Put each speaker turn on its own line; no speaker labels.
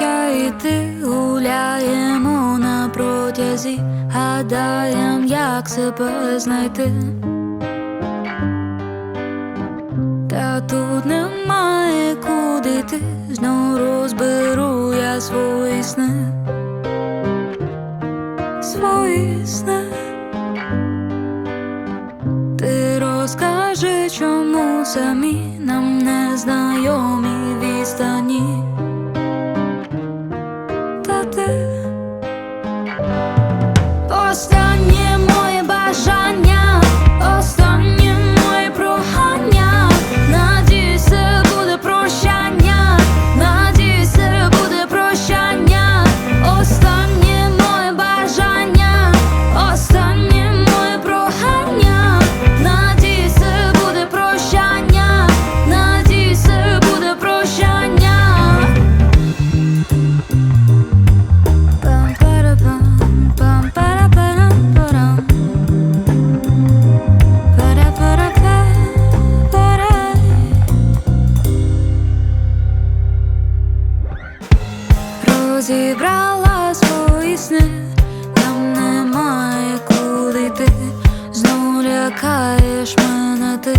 я і ти гуляємо на протязі, гадаєм, як себе знайти. Та тут немає куди йти, знов розберу я свої сни, свої сни. Ти розкажи, чому самі нам не знайомі відстані. розібрала свої сни, там немає куди ти, знов лякаєш мене ти.